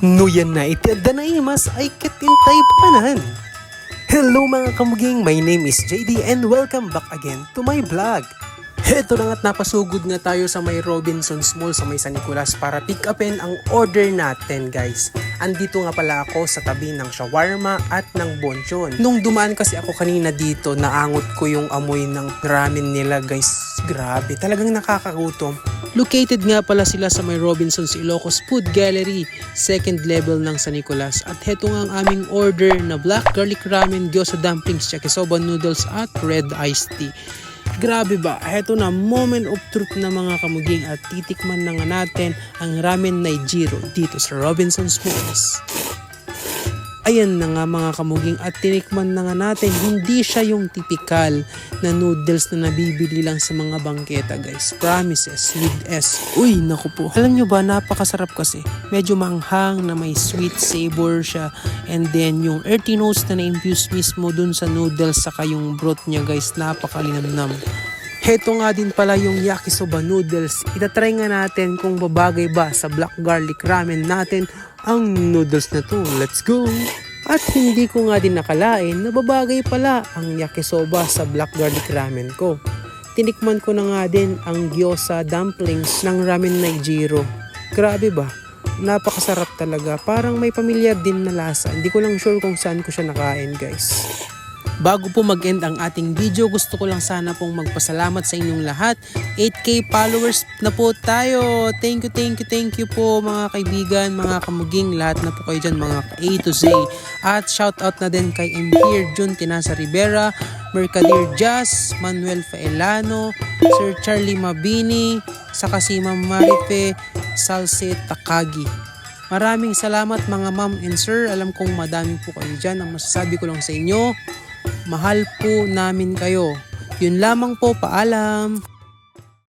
Nuyan na iti mas ay kitintay panahan. Hello mga kamuging, my name is JD and welcome back again to my vlog. Heto na nga't napasugod nga tayo sa may Robinson's Mall sa may San Nicolas para pick upin ang order natin guys. Andito nga pala ako sa tabi ng shawarma at ng bonchon. Nung dumaan kasi ako kanina dito, naangot ko yung amoy ng ramen nila guys. Grabe, talagang nakakagutom. Located nga pala sila sa may Robinson's Ilocos Food Gallery, second level ng San Nicolas. At heto nga ang aming order na black garlic ramen, gyoza dumplings, yakisoba noodles at red iced tea. Grabe ba? Heto na, moment of truth na mga kamuging at titikman na nga natin ang ramen Naijiro dito sa Robinson's Malls. Ayan na nga mga kamuging at tinikman na nga natin, hindi siya yung typical na noodles na nabibili lang sa mga bangketa guys. Promises with S. Uy, naku po. Alam nyo ba, napakasarap kasi. Medyo manghang na may sweet savor siya. And then yung earthy notes na na-infuse mismo dun sa noodles saka yung broth niya guys, napakalinamnam. Heto nga din pala yung yakisoba noodles. Itatry nga natin kung babagay ba sa black garlic ramen natin ang noodles na to. Let's go! At hindi ko nga din nakalain na babagay pala ang yakisoba sa black garlic ramen ko. Tinikman ko na nga din ang gyoza dumplings ng ramen Naijiro. Grabe ba? Napakasarap talaga. Parang may pamilyar din na lasa. Hindi ko lang sure kung saan ko siya nakain guys. Bago po mag-end ang ating video, gusto ko lang sana pong magpasalamat sa inyong lahat. 8k followers na po tayo. Thank you, thank you, thank you po mga kaibigan, mga kamuging, lahat na po kayo dyan, mga A to Z. At shout out na din kay M. Here, Jun Tinasa Rivera, Mercader Jazz, Manuel Faelano, Sir Charlie Mabini, saka si Ma'am Marife Salse Takagi. Maraming salamat mga ma'am and sir. Alam kong madami po kayo dyan. Ang masasabi ko lang sa inyo, mahal po namin kayo. Yun lamang po, paalam.